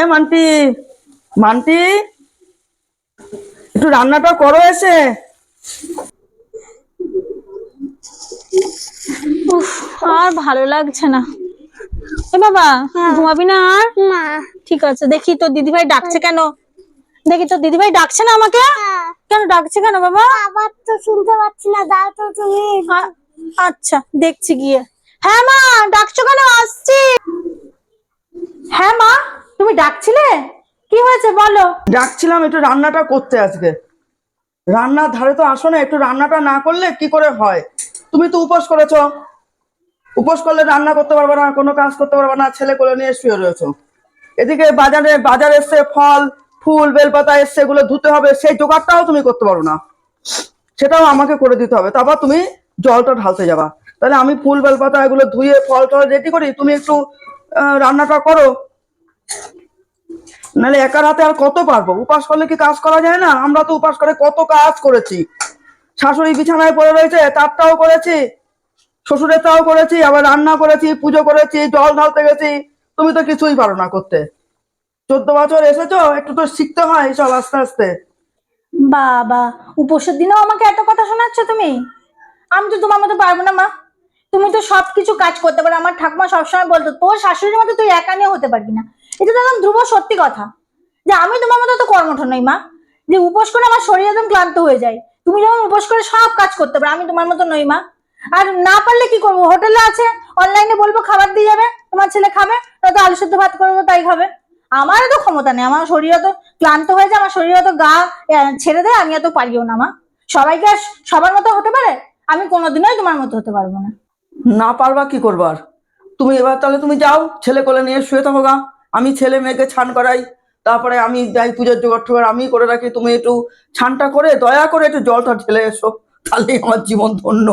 এ মান্টি মান্টি একটু রান্নাটা করো এসে। উফ আর ভালো লাগছে না। এ বাবা ঘুমাবি না আর? না। ঠিক আছে দেখি তোর দিদিভাই ডাকছে কেন? দেখি তোর দিদিভাই ডাকছে না আমাকে? কেন ডাকছে কেন বাবা? আবার তো শুনতে পাচ্ছি না দাও তো তুমি। আচ্ছা দেখছি গিয়ে। হ্যাঁ মা ডাকছো কেন আসছি হ্যাঁ মা তুমি ডাকছিলে কি হয়েছে বলো? ডাকছিলাম একটু রান্নাটা করতে আজকে। রান্নার ধারে তো আসো না, একটু রান্নাটা না করলে কি করে হয়? তুমি তো উপোস করেছ। উপোস করলে রান্না করতে পারবে না, কোনো কাজ করতে পারবে না, ছেলে কোলে নিয়ে শুয়ে রয়েছো। এদিকে বাজারে, বাজার এসছে ফল, ফুল, বেলপাতা এসছে, এগুলো ধুতে হবে, সেই জোগাড়টাও তুমি করতে পারো না। সেটাও আমাকে করে দিতে হবে, তারপর তুমি জলটা ঢালতে যাবা। তাহলে আমি ফুল, বেলপাতা এগুলো ধুয়ে ফল টল রেডি করি, তুমি একটু রান্নাটা করো। নাহলে একার হাতে আর কত পারব? উপাস করলে কি কাজ করা যায় না? আমরা তো উপাস করে কত কাজ করেছি। শাশুড়ি বিছানায় পড়ে রয়েছে, তারটাও করেছি শ্বশুরের তাও করেছি, আবার রান্না করেছি, পুজো করেছি, জল ঢালতে গেছি। তুমি তো কিছুই পারো না করতে। চোদ্দ বছর এসেছ, একটু তো শিখতে হয় সব আস্তে আস্তে। বাবা, উপোসের দিনেও আমাকে এত কথা শোনাচ্ছ তুমি? আমি তো তোমার মতো পারব না, মা। তুমি তো সবকিছু কাজ করতে পারো। আমার ঠাকুমা সবসময় বলতো, তোর শাশুড়ির মতো তুই একা নিয়ে হতে পারবি না। এটা তো একদম ধ্রুব সত্যি কথা। যে আমি তোমার মতো তো কর্মঠ নই, মা। যে উপোস করে আমার শরীর একদম ক্লান্ত হয়ে যায়। তুমি যেমন উপোস করে সব কাজ করতে পারো, আমি তোমার মতো নই, মা। আর না পারলে কি করব? হোটেলে আছে, অনলাইনে বলব খাবার দিয়ে যাবে, তোমার ছেলে খাবে, নয়তো আলু সেদ্ধ ভাত করব তাই খাবে। আমার তো ক্ষমতা নেই, আমার শরীর এত ক্লান্ত হয়ে যায়, আমার শরীর এত গা ছেড়ে দেয়, আমি এত পারিও না, মা। সবাইকে আর সবার মতো হতে পারে? আমি কোনোদিনই তোমার মতো হতে পারব না। না পারবা কি করবার? তুমি এবার তাহলে তুমি যাও, ছেলে কোলে নিয়ে শুয়ে থাকো গা। আমি ছেলে মেয়েকে ছান করাই, তারপরে আমি যাই পুজোর জোগাড় টোগাড় আমি করে রাখি, তুমি একটু ছানটা করে, দয়া করে একটু জলটা ঢেলে এসো, তাহলেই আমার জীবন ধন্য।